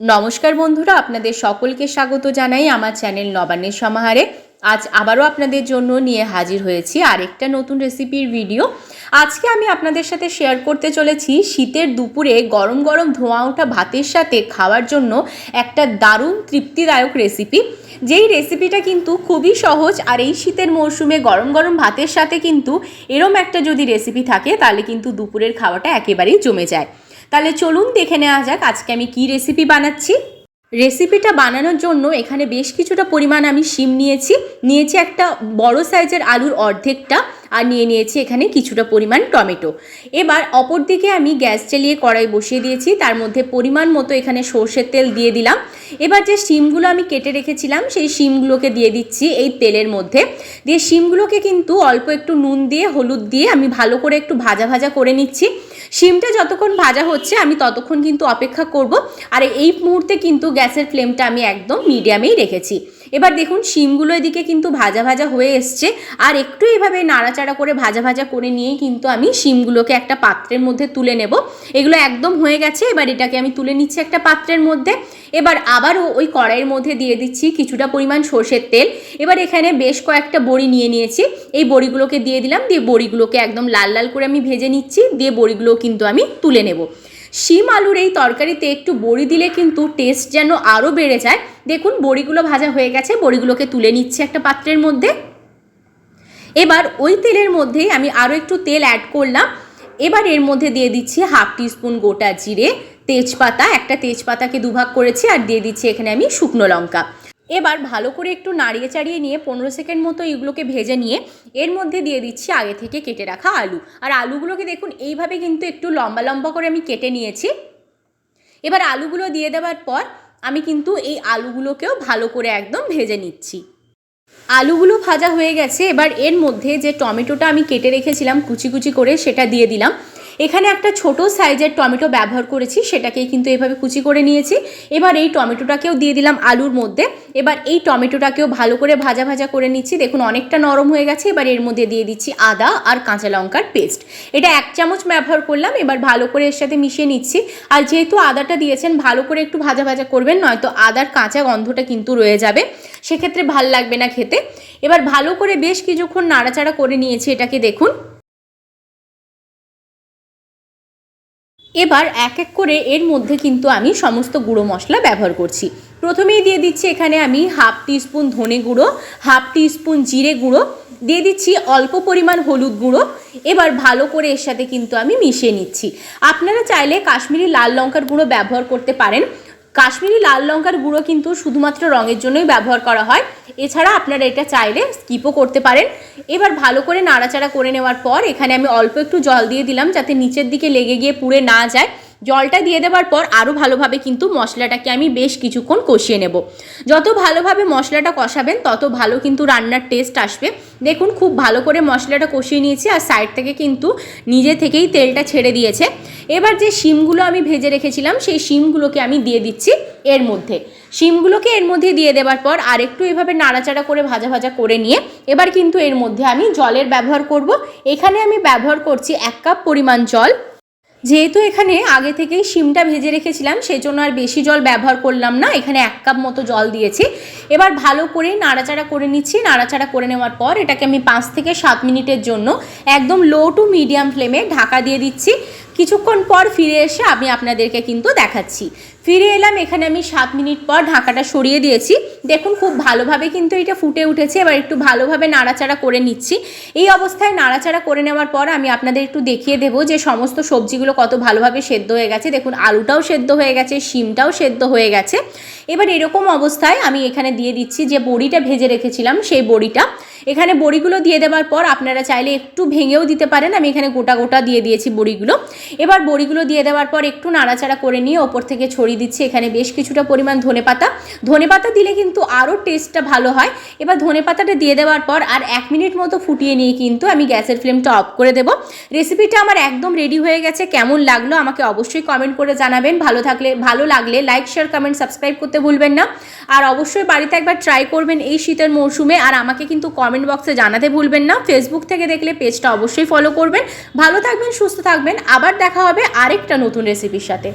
নমস্কার বন্ধুরা, আপনাদের সকলকে স্বাগত জানাই আমার চ্যানেল নবান্নের সমাহারে। আজ আবারও আপনাদের জন্য নিয়ে হাজির হয়েছি আরেকটা নতুন রেসিপির ভিডিও। আজকে আমি আপনাদের সাথে শেয়ার করতে চলেছি শীতের দুপুরে গরম গরম ধোঁয়া ওঠা ভাতের সাথে খাওয়ার জন্য একটা দারুণ তৃপ্তিদায়ক রেসিপি। যেই রেসিপিটা কিন্তু খুবই সহজ আর এই শীতের মরশুমে গরম গরম ভাতের সাথে কিন্তু এরম একটা যদি রেসিপি থাকে, তাহলে কিন্তু দুপুরের খাওয়াটা একেবারেই জমে যায়। তাহলে চলুন দেখে নেওয়া যাক আজকে আমি কি রেসিপি বানাচ্ছি। রেসিপিটা বানানোর জন্য এখানে বেশ কিছুটা পরিমাণ আমি শিম নিয়েছি। নিয়েছি একটা বড় সাইজের আলুর অর্ধেকটা আর নিয়ে নিয়েছি এখানে কিছুটা পরিমাণ টমেটো। এবার অপর দিকে আমি গ্যাস চালিয়ে কড়াই বসিয়ে দিয়েছি, তার মধ্যে পরিমাণ মতো এখানে সর্ষের তেল দিয়ে দিলাম। এবার যে শিমগুলো আমি কেটে রেখেছিলাম, সেই শিমগুলোকে দিয়ে দিচ্ছি এই তেলের মধ্যে। দিয়ে শিমগুলোকে কিন্তু অল্প একটু নুন দিয়ে, হলুদ দিয়ে আমি ভালো করে একটু ভাজা ভাজা করে নিচ্ছি। শিমটা যতক্ষণ ভাজা হচ্ছে, আমি ততক্ষণ কিন্তু অপেক্ষা করব। আর এই মুহূর্তে কিন্তু গ্যাসের ফ্লেমটা আমি একদম মিডিয়ামেই রেখেছি। এবার দেখুন, শিমগুলো এদিকে কিন্তু ভাজা ভাজা হয়ে এসছে। আর একটু এভাবে নাড়াচাড়া করে ভাজা ভাজা করে নিয়ে কিন্তু আমি শিমগুলোকে একটা পাত্রের মধ্যে তুলে নেব। এগুলো একদম হয়ে গেছে, এবার এটাকে আমি তুলে নিচ্ছি একটা পাত্রের মধ্যে। এবার আবারও ওই কড়াইয়ের মধ্যে দিয়ে দিচ্ছি কিছুটা পরিমাণ সর্ষের তেল। এবার এখানে বেশ কয়েকটা বড়ি নিয়ে নিয়েছি। এই বড়িগুলোকে দিয়ে দিলাম, দিয়ে বড়িগুলোকে একদম লাল লাল করে আমি ভেজে নিচ্ছি, দিয়ে বড়িগুলো কিন্তু আমি তুলে নেব। শিম আলুর এই তরকারিতে একটু বড়ি দিলে কিন্তু টেস্ট যেন আরও বেড়ে যায়। দেখুন, বড়িগুলো ভাজা হয়ে গেছে, বড়িগুলোকে তুলে নিচ্ছে একটা পাত্রের মধ্যে। এবার ওই তেলের মধ্যেই আমি আরও একটু তেল অ্যাড করলাম। এবার এর মধ্যে দিয়ে দিচ্ছি হাফ টিস্পুন গোটা জিরে, তেজপাতা, একটা তেজপাতাকে দুভাগ করেছি আর দিয়ে দিচ্ছি এখানে আমি শুকনো লঙ্কা। এবার ভালো করে একটু নাড়িয়ে চাড়িয়ে নিয়ে পনেরো সেকেন্ড মতো এগুলোকে ভেজে নিয়ে এর মধ্যে দিয়ে দিচ্ছি আগে থেকে কেটে রাখা আলু। আর আলুগুলোকে দেখুন, এইভাবে কিন্তু একটু লম্বা লম্বা করে আমি কেটে নিয়েছি। এবার আলুগুলো দিয়ে দেওয়ার পর আমি কিন্তু এই আলুগুলোকেও ভালো করে একদম ভেজে নিচ্ছি। আলুগুলো ভাজা হয়ে গেছে, এবার এর মধ্যে যে টমেটোটা আমি কেটে রেখেছিলাম কুচি কুচি করে সেটা দিয়ে দিলাম। এখানে একটা ছোট সাইজের টমেটো ব্যবহার করেছি সেটাকে কিন্তু এভাবে কুচি করে নিয়েছি। এবার এই টমেটোটাকেও দিয়ে দিলাম আলুর মধ্যে। এবার এই টমেটোটাকেও ভালো করে ভাজা ভাজা করে নিচ্ছি। দেখুন, অনেকটা নরম হয়ে গেছে। এবার এর মধ্যে দিয়ে দিচ্ছি আদা আর কাঁচা লঙ্কার পেস্ট। এটা এক চামচ ব্যবহার করলাম, এবার ভালো করে এর সাথে মিশিয়ে নিচ্ছি। আর যেহেতু আদাটা দিয়েছেন, ভালো করে একটু ভাজা ভাজা করবেন, নয়তো আদার কাঁচা গন্ধটা কিন্তু রয়ে যাবে। সেক্ষেত্রে ভালো লাগবে না খেতে। এবার ভালো করে বেশ কিছুক্ষণ নাড়াচাড়া করে নিয়েছি এটাকে, দেখুন। এবার এক এক করে এর মধ্যে কিন্তু আমি সমস্ত গুঁড়ো মশলা ব্যবহার করছি। প্রথমেই দিয়ে দিচ্ছি এখানে আমি হাফ টিস্পুন ধনে গুঁড়ো, হাফ টিস্পুন জিরে গুঁড়ো, দিয়ে দিচ্ছি অল্প পরিমাণ হলুদ গুঁড়ো। এবার ভালো করে এর সাথে কিন্তু আমি মিশিয়ে নিচ্ছি। আপনারা চাইলে কাশ্মীরি লাল লঙ্কার গুঁড়ো ব্যবহার করতে পারেন। কাশ্মীরি লাল লঙ্কার গুঁড়ো কিন্তু শুধুমাত্র রঙের জন্যই ব্যবহার করা হয়। এছাড়া আপনারা এটা চাইলে স্কিপও করতে পারেন। এবার ভালো করে নাড়াচাড়া করে নেওয়ার পর এখানে আমি অল্প একটু জল দিয়ে দিলাম যাতে নিচের দিকে লেগে গিয়ে পুড়ে না যায়। জলটা দিয়ে দেওয়ার পর আরও ভালোভাবে কিন্তু মশলাটাকে আমি বেশ কিছুক্ষণ কষিয়ে নেব। যত ভালোভাবে মশলাটা কষাবেন, তত ভালো কিন্তু রান্নার টেস্ট আসবে। দেখুন, খুব ভালো করে মশলাটা কষিয়ে নিয়েছি আর সাইড থেকে কিন্তু নিজে থেকেই তেলটা ছেড়ে দিয়েছে। এবার যে শিমগুলো আমি ভেজে রেখেছিলাম, সেই শিমগুলোকে আমি দিয়ে দিচ্ছি এর মধ্যে। শিমগুলোকে এর মধ্যে দিয়ে দেওয়ার পর আরেকটু এভাবে নাড়াচাড়া করে ভাজা ভাজা করে নিয়ে এবার কিন্তু এর মধ্যে আমি জলের ব্যবহার করব। এখানে আমি ব্যবহার করছি এক কাপ পরিমাণ জল। যেহেতু এখানে আগে থেকেই শিমটা ভেজে রেখেছিলাম, সেজন্য আর বেশি জল ব্যবহার করলাম না। এখানে এক কাপ মতো জল দিয়েছি। এবার ভালো করে নাড়াচাড়া করে নিচ্ছি। নাড়াচাড়া করে নেওয়ার পর এটাকে আমি পাঁচ থেকে সাত মিনিটের জন্য একদম লো টু মিডিয়াম ফ্লেমে ঢাকা দিয়ে দিচ্ছি। কিছুক্ষণ পর ফিরে এসে আমি আপনাদেরকে কিন্তু দেখাচ্ছি। ফিরে এলাম, এখানে আমি সাত মিনিট পর ঢাকাটা সরিয়ে দিয়েছি। দেখুন, খুব ভালোভাবে কিন্তু এটা ফুটে উঠেছে। এবার একটু ভালোভাবে নাড়াচাড়া করে নিচ্ছি। এই অবস্থায় নাড়াচাড়া করে নেওয়ার পর আমি আপনাদের একটু দেখিয়ে দেবো যে সমস্ত সবজিগুলো কত ভালোভাবে সেদ্ধ হয়ে গেছে। দেখুন, আলুটাও সেদ্ধ হয়ে গেছে, শিমটাও সেদ্ধ হয়ে গেছে। এবার এরকম অবস্থায় আমি এখানে দিয়ে দিচ্ছি যে বড়িটা ভেজে রেখেছিলাম, সেই বড়িটা। এখানে বড়িগুলো দিয়ে দেওয়ার পর আপনারা চাইলে একটু ভেঙেও দিতে পারেন। আমি এখানে গোটা গোটা দিয়ে দিয়েছি বড়িগুলো। এবার বড়িগুলো দিয়ে দেওয়ার পর একটু নাড়াচাড়া করে নিয়ে ওপর থেকে ছড়িয়ে দিচ্ছি। এখানে বেশ কিছুটা পরিমাণ ধনে পাতা। ধনে পাতা দিলে কিন্তু আরও টেস্টটা ভালো হয়। এবার ধনে পাতাটা দিয়ে দেওয়ার পর আর এক মিনিট মতো ফুটিয়ে নিয়ে কিন্তু আমি গ্যাসের ফ্লেমটা অফ করে দেবো। রেসিপিটা আমার একদম রেডি হয়ে গেছে। কেমন লাগল আমাকে অবশ্যই কমেন্ট করে জানাবেন। ভালো থাকলে, ভালো লাগলে লাইক শেয়ার কমেন্ট সাবস্ক্রাইব করতে ভুলবেন না। আর অবশ্যই বাড়িতে একবার ট্রাই করবেন এই শীতের মরশুমে। আর আমাকে কিন্তু কমেন্ট বক্সে জানাতে ভুলবেন না। ফেসবুক থেকে দেখলে পেজটা অবশ্যই ফলো করবেন। ভালো থাকবেন, সুস্থ থাকবেন। আবার দেখা হবে আরেকটা নতুন রেসিপির সাথে।